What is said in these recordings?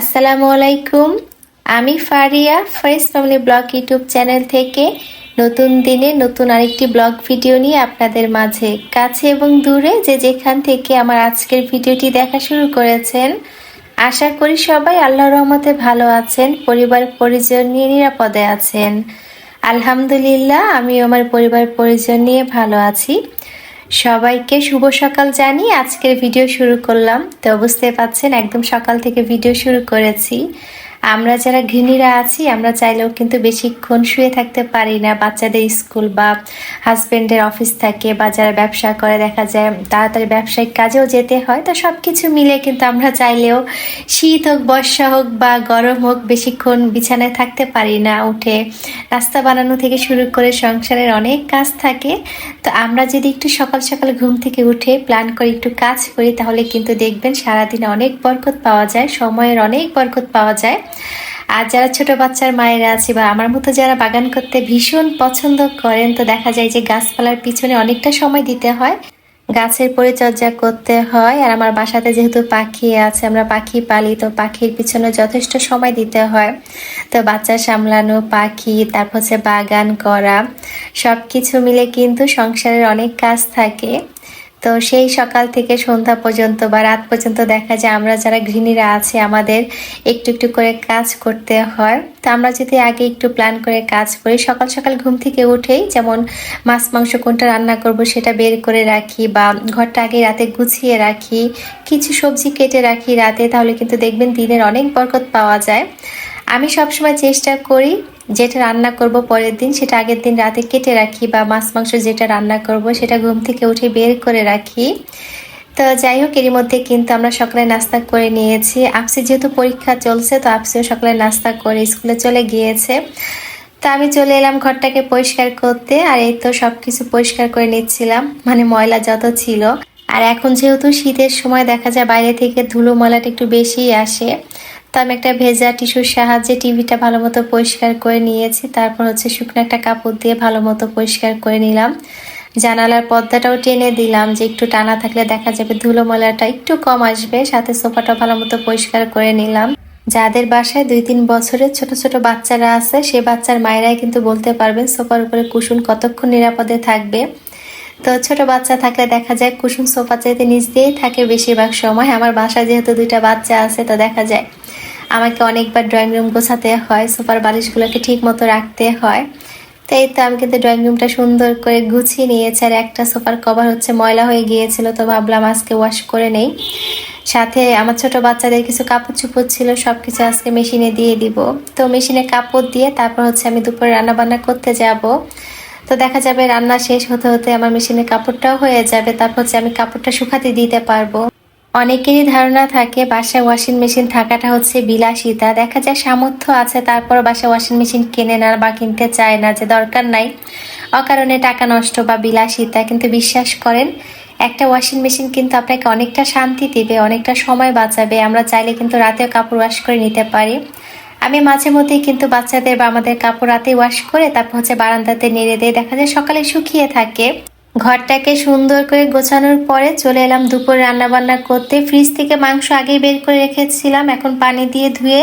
আসসালামু আলাইকুম। আমি Faria fresh family blog YouTube channel থেকে নতুন দিনে নতুন আরেকটি ব্লগ ভিডিও নিয়ে আপনাদের মাঝে, কাছে এবং দূরে যে যেখান থেকে আমার আজকের ভিডিওটি দেখা শুরু করেছেন। আশা করি সবাই আল্লাহর রহমতে ভালো আছেন, পরিবার পরিজন নিয়ে নিরাপদে আছেন। আলহামদুলিল্লাহ আমি আমার পরিবার পরিজন নিয়ে ভালো আছি। সবাইকে শুভ সকাল জানি আজকের ভিডিও শুরু করলাম। তো বুঝতে পাচ্ছেন, একদম সকাল থেকে ভিডিও শুরু করেছি। আমরা যারা গৃহিণীরা আছি, আমরা চাইলেও কিন্তু বেশিক্ষণ শুয়ে থাকতে পারি না। বাচ্চাদের স্কুল বা হাজব্যান্ডের অফিস থাকে বা যারা ব্যবসা করে, দেখা যায় তাড়াতাড়ি ব্যবসায়িক কাজেও যেতে হয়। তো সব কিছু মিলে কিন্তু আমরা চাইলেও শীত হোক, বর্ষা হোক বা গরম হোক, বেশিক্ষণ বিছানায় থাকতে পারি না। উঠে নাস্তা বানানো থেকে শুরু করে সংসারের অনেক কাজ থাকে। তো আমরা যদি একটু সকাল সকাল ঘুম থেকে উঠে প্ল্যান করে একটু কাজ করি, তাহলে কিন্তু দেখবেন সারাদিনে অনেক বরকত পাওয়া যায়, সময়ের অনেক বরকত পাওয়া যায়। আর যারা ছোট বাচ্চার মায়েরা আছে বা আমার মতো যারা বাগান করতে ভীষণ পছন্দ করেন, তো দেখা যায় যে গাছপালার পিছনে অনেকটা সময় দিতে হয়। গাছের পরিচর্যা করতে হয়। আর আমার বাসাতে যেহেতু পাখি আছে, আমরা পাখি পালি, তো পাখির পিছনে যথেষ্ট সময় দিতে হয়। তো বাচ্চা সামলানো, পাখি, তারপর হচ্ছে বাগান করা সব কিছু মিলে কিন্তু সংসারের অনেক কাজ থাকে। তো সেই সকাল থেকে সন্ধ্যা পর্যন্ত বা রাত পর্যন্ত দেখা যায় আমরা যারা গৃহিণীরা আছে, আমাদের একটু একটু করে কাজ করতে হয়। তো আমরা যদি আগে একটু প্ল্যান করে কাজ করি, সকাল সকাল ঘুম থেকে উঠেই যেমন মাছ, মাংস কোনটা রান্না করব সেটা বের করে রাখি বা ঘরটা আগে রাতে গুছিয়ে রাখি, কিছু সবজি কেটে রাখি রাতে, তাহলে কিন্তু দেখবেন দিনের অনেক বরকত পাওয়া যায়। আমি সবসময় চেষ্টা করি যেটা রান্না করব পরের দিন, সেটা আগের দিন রাতে কেটে রাখি বা মাছ, মাংস যেটা রান্না করব সেটা ঘুম থেকে উঠে বের করে রাখি। তো যাই হোক, এরই মধ্যে কিন্তু আমরা সকালে নাস্তা করে নিয়েছি। আপসি যেহেতু পরীক্ষা চলছে, তো আপসিও সকালে নাস্তা করে স্কুলে চলে গিয়েছে। তো আমি চলে এলাম ঘরটাকে পরিষ্কার করতে, আর এই তো সব কিছু পরিষ্কার করে নিচ্ছিলাম মানে ময়লা যত ছিল। আর এখন যেহেতু শীতের সময় দেখা যায় বাইরে থেকে ধুলো ময়লাটা একটু বেশিই আসে। তো আমি একটা ভেজা টিস্যুর সাহায্যে টিভিটা ভালো মতো পরিষ্কার করে নিয়েছি। তারপর হচ্ছে শুকনো একটা কাপড় দিয়ে ভালো মতো পরিষ্কার করে নিলাম। জানালার পর্দাটাও টেনে দিলাম যে একটু টানা থাকলে দেখা যাবে ধুলো ময়লাটা একটু কম আসবে। সাথে সোফাটা ভালো মতো পরিষ্কার করে নিলাম। যাদের বাসায় দুই তিন বছরের ছোট ছোট বাচ্চারা আছে, সে বাচ্চার মায়েরাই কিন্তু বলতে পারবেন, সোফার উপরে কুসুন কতক্ষণ নিরাপদে থাকবে। তো ছোট বাচ্চা থাকলে দেখা যায় কুসুম সোফা চাইতে নিচ দিয়েই থাকে বেশিরভাগ সময়। আমার বাসায় যেহেতু দুইটা বাচ্চা আছে, তো দেখা যায় আমাকে অনেকবার ড্রয়িং রুম গোছাতে হয়, সোফার বালিশগুলোকে ঠিক মতো রাখতে হয়। তো এই তো আমি কিন্তু ড্রয়িং রুমটা সুন্দর করে গুছিয়ে নিয়েছি, আর একটা সোফার কভার হচ্ছে ময়লা হয়ে গিয়েছিল, তো ভাবলাম আজকে ওয়াশ করে নেই। সাথে আমার ছোট বাচ্চাদের কিছু কাপড় চুপড় ছিল সব কিছু আজকে মেশিনে দিয়ে দিব। তো মেশিনে কাপড় দিয়ে তারপর হচ্ছে আমি দুপুরে রান্না বান্না করতে যাব। তো দেখা যাবে রান্না শেষ হতে হতে আমার মেশিনে কাপড়টাও হয়ে যাবে। তারপর হচ্ছে আমি কাপড়টা শুকাতে দিতে পারব। অনেকেরই ধারণা থাকে বাসায় ওয়াশিং মেশিন থাকাটা হচ্ছে বিলাসিতা। দেখা যায় সামর্থ্য আছে, তারপর বাসায় ওয়াশিং মেশিন কেনে না বা কিনতে চায় না, যে দরকার নাই। অকারণে টাকা নষ্ট বা বিলাসিতা। কিন্তু বিশ্বাস করেন, একটা ওয়াশিং মেশিন কিন্তু আপনাকে অনেকটা শান্তি দিবে, অনেকটা সময় বাঁচাবে। আমরা চাইলে কিন্তু রাতেও কাপড় ওয়াশ করে নিতে পারি। আমি মাঝে মধ্যেই কিন্তু বাচ্চাদের বা আমাদের কাপড় রাতে ওয়াশ করে তারপর হচ্ছে বারান্দাতে নেড়ে দিয়ে দেখা যায় সকালে শুকিয়ে থাকে। ঘরটাকে সুন্দর করে গোছানোর পরে চলে এলাম দুপুর রান্না বান্না করতে। ফ্রিজ থেকে মাংস আগেই বের করে রেখেছিলাম, এখন পানি দিয়ে ধুয়ে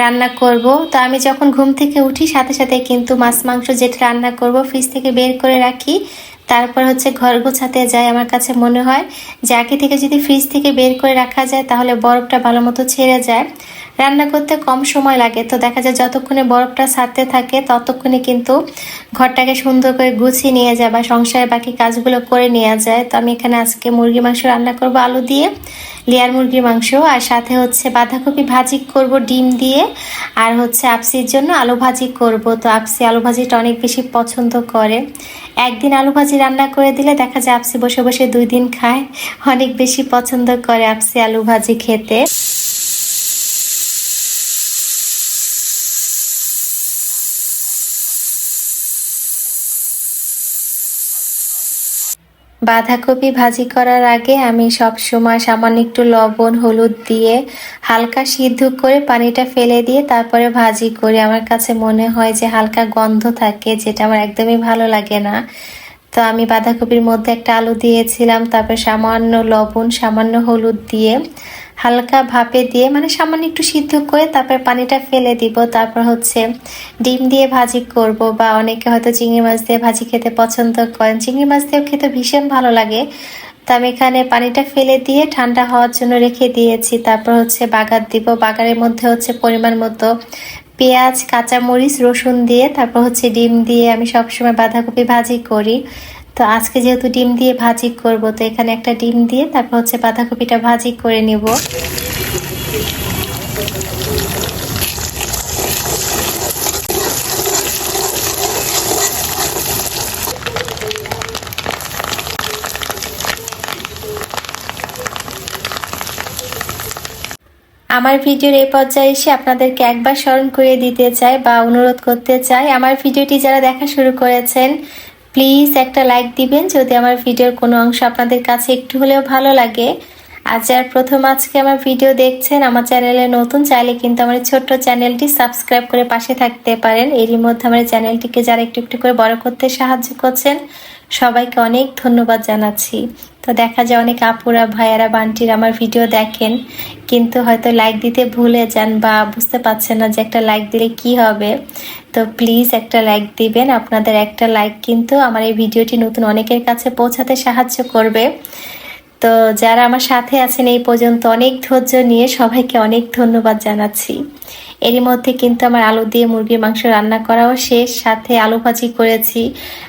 রান্না করব। তো আমি যখন ঘুম থেকে উঠি, সাথে সাথে কিন্তু মাছ মাংস যেটা রান্না করব, ফ্রিজ থেকে বের করে রাখি। তারপর হচ্ছে ঘর গোছাতে যাই আমার কাছে মনে হয়। যে আগে থেকে যদি ফ্রিজ থেকে বের করে রাখা যায়, তাহলে বরফটা ভালো মতো ছেড়ে যায়। রান্না করতে কম সময় লাগে। তো দেখা যায় যতক্ষণে বরফটা ছাড়তে থাকে, ততক্ষণে কিন্তু ঘরটাকে সুন্দর করে গুছিয়ে নিয়ে যায় বা সংসারের বাকি কাজগুলো করে নেওয়া যায়। তো আমি এখানে আজকে মুরগি মাংস রান্না করব আলু দিয়ে, লেয়ার মুরগির মাংস, আর সাথে হচ্ছে বাঁধাকপি ভাজি করব ডিম দিয়ে, আর হচ্ছে আপসির জন্য আলু ভাজি করব। তো আপসি আলু ভাজিটা অনেক বেশি পছন্দ করে। একদিন আলু ভাজি রান্না করে দিলে দেখা যায় আপসি বসে বসে দুই দিন খায়। অনেক বেশি পছন্দ করে আপসি আলু ভাজি খেতে। বাঁধাকপি ভাজি করার আগে আমি সব সময় সামান্য একটু লবণ, হলুদ দিয়ে হালকা সিদ্ধ করে পানিটা ফেলে দিয়ে তারপরে ভাজি করি। আমার কাছে মনে হয় যে হালকা গন্ধ থাকে, যেটা আমার একদমই ভালো লাগে না। তো আমি বাঁধাকপির মধ্যে একটা আলু দিয়েছিলাম, তারপর সামান্য লবণ, সামান্য হলুদ দিয়ে হালকা ভাপে দিয়ে মানে সামান্য একটু সিদ্ধ করে তারপর পানিটা ফেলে দিব। তারপর হচ্ছে ডিম দিয়ে ভাজি করব বা অনেকে হয়তো চিংড়ি মাছ দিয়ে ভাজি খেতে পছন্দ করেন। চিংড়ি মাছ দিয়েও খেতে ভীষণ ভালো লাগে। তো আমি এখানে পানিটা ফেলে দিয়ে ঠান্ডা হওয়ার জন্য রেখে দিয়েছি। তারপর হচ্ছে বাগার দিব। বাগারের মধ্যে হচ্ছে পরিমাণ মতো পেঁয়াজ, কাঁচামরিচ, রসুন দিয়ে, তারপর হচ্ছে ডিম দিয়ে আমি সবসময় বাঁধাকপি ভাজি করি। তো আজকে যেহেতু ডিম দিয়ে ভাজি করব, তো এখানে একটা ডিম দিয়ে তারপর হচ্ছে বাঁধাকপিটা ভাজি করে নিব। আমার ভিডিওর এই পর্যায়ে এসে আপনাদেরকে একবার স্মরণ করে দিতে চাই বা অনুরোধ করতে চাই, আমার ভিডিওটি যারা দেখা শুরু করেছেন প্লিজ একটা লাইক দিবেন, যদি আমার ভিডিওর কোনো অংশ আপনাদের কাছে একটু হলেও ভালো লাগে। আর যার প্রথম আজকে আমার ভিডিও দেখছেন, আমার চ্যানেলে নতুন, চাইলে কিন্তু আমার ছোট্ট চ্যানেলটি সাবস্ক্রাইব করে পাশে থাকতে পারেন। এরই মধ্যে আমার চ্যানেলটিকে যারা একটু একটু করে বড় করতে সাহায্য করছেন সবাইকে অনেক ধন্যবাদ জানাচ্ছি। তো দেখা যায় অনেক আপুরা, ভাইয়ারা, বান্টির আমার ভিডিও দেখেন, কিন্তু হয়তো লাইক দিতে ভুলে যান বা বুঝতে পারছেন না যে একটা লাইক দিলে কি হবে। তো প্লিজ একটা লাইক দিবেন, আপনাদের একটা লাইক কিন্তু আমার এই ভিডিওটি নতুন অনেকের কাছে পৌঁছাতে সাহায্য করবে। তো যারা আমার সাথে আছেন এই পর্যন্ত অনেক ধৈর্য নিয়ে সবাইকে অনেক ধন্যবাদ জানাচ্ছি। এরই মধ্যে কিন্তু আমার আলু দিয়ে মুরগির মাংস রান্না করাও শেষ, সাথে আলু ভাজি করেছি,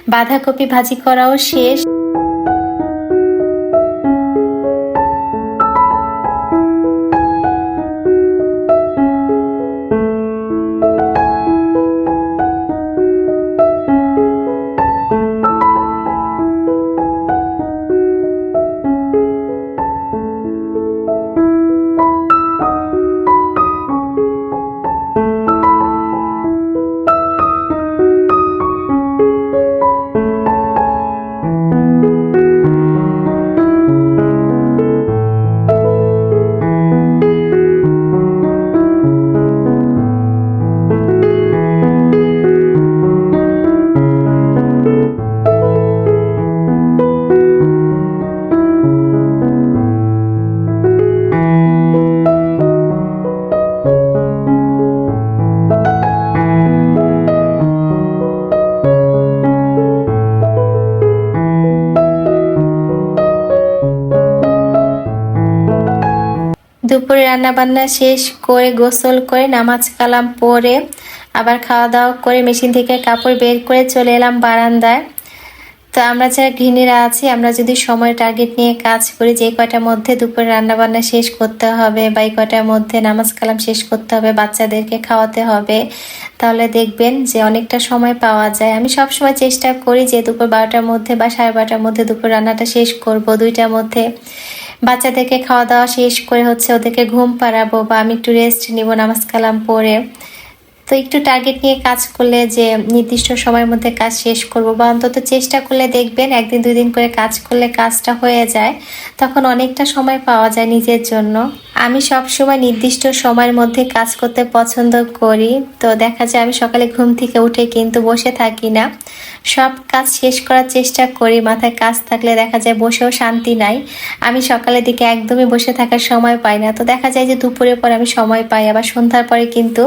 বাঁধাকপি ভাজি করাও শেষ। দুপুরে রান্না বান্না শেষ করে গোসল করে নামাজ কালাম পরে আবার খাওয়া দাওয়া করে মেশিন থেকে কাপড় বের করে চলে এলাম বারান্দায়। তো আমরা যারা গৃহিণীরা আছি, আমরা যদি সময় টার্গেট নিয়ে কাজ করি, যে কয়টার মধ্যে দুপুরে রান্না বান্না শেষ করতে হবে বা এই কয়টার মধ্যে নামাজ কালাম শেষ করতে হবে, বাচ্চাদেরকে খাওয়াতে হবে, তাহলে দেখবেন যে অনেকটা সময় পাওয়া যায়। আমি সব সময় চেষ্টা করি যে দুপুর বারোটার মধ্যে বা সাড়ে বারোটার মধ্যে দুপুর রান্নাটা শেষ করব, দুইটার মধ্যে। বাচ্চাদেরকে খাওয়া দাওয়া শেষ করে হচ্ছে ওদেরকে ঘুম পাড়াবো বা আমি একটু রেস্ট নিব, নামাজ কালাম পরে তো একটু টার্গেট নিয়ে কাজ করলে যে নির্দিষ্ট সময়ের মধ্যে কাজ শেষ করব বা অন্তত চেষ্টা করলে দেখবেন একদিন দুই দিন করে কাজ করলে কাজটা হয়ে যায়, তখন অনেকটা সময় পাওয়া যায় নিজের জন্য। আমি সব সময় নির্দিষ্ট সময়ের মধ্যে কাজ করতে পছন্দ করি, তো দেখা যায় আমি সকালে ঘুম থেকে উঠে কিন্তু বসে থাকি না। সব কাজ শেষ করার চেষ্টা করি, মাথায় কাজ থাকলে দেখা যায় বসেও শান্তি নাই। আমি সকালের দিকে একদমই বসে থাকার সময় পাই না, তো দেখা যায় যে দুপুরের পর আমি সময় পাই, আবার সন্ধ্যার পরে কিন্তু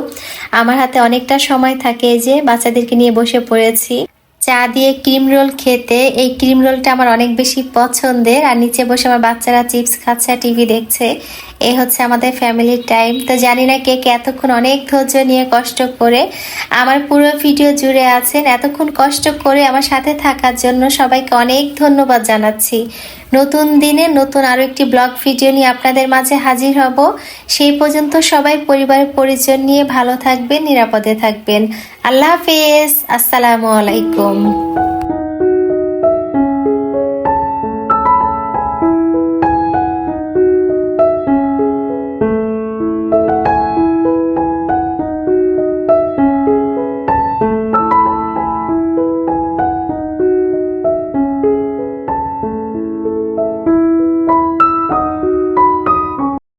আমার হাতে অনেকটা সময় থাকে যে বাচ্চাদেরকে নিয়ে বসে পড়েছি। চা দিয়ে ক্রিম রোল খেতে। এই ক্রিম রোলটা আমার অনেক বেশি পছন্দের। আর নিচে বসে আমার বাচ্চারা চিপস খাচ্ছে, টিভি দেখছে। এই হচ্ছে আমাদের ফ্যামিলির টাইম তো জানি না কে কে এতক্ষণ অনেক ধৈর্য নিয়ে কষ্ট করে আমার পুরো ভিডিও জুড়ে আছেন, এতক্ষণ কষ্ট করে আমার সাথে থাকার জন্য সবাইকে অনেক ধন্যবাদ জানাচ্ছি। নতুন দিনে নতুন আরও একটি ব্লগ ভিডিও নিয়ে আপনাদের মাঝে হাজির হব। সেই পর্যন্ত সবাই পরিবারের পরিজন নিয়ে ভালো থাকবেন, নিরাপদে থাকবেন। আল্লাহ হাফেজ, আসসালামু আলাইকুম।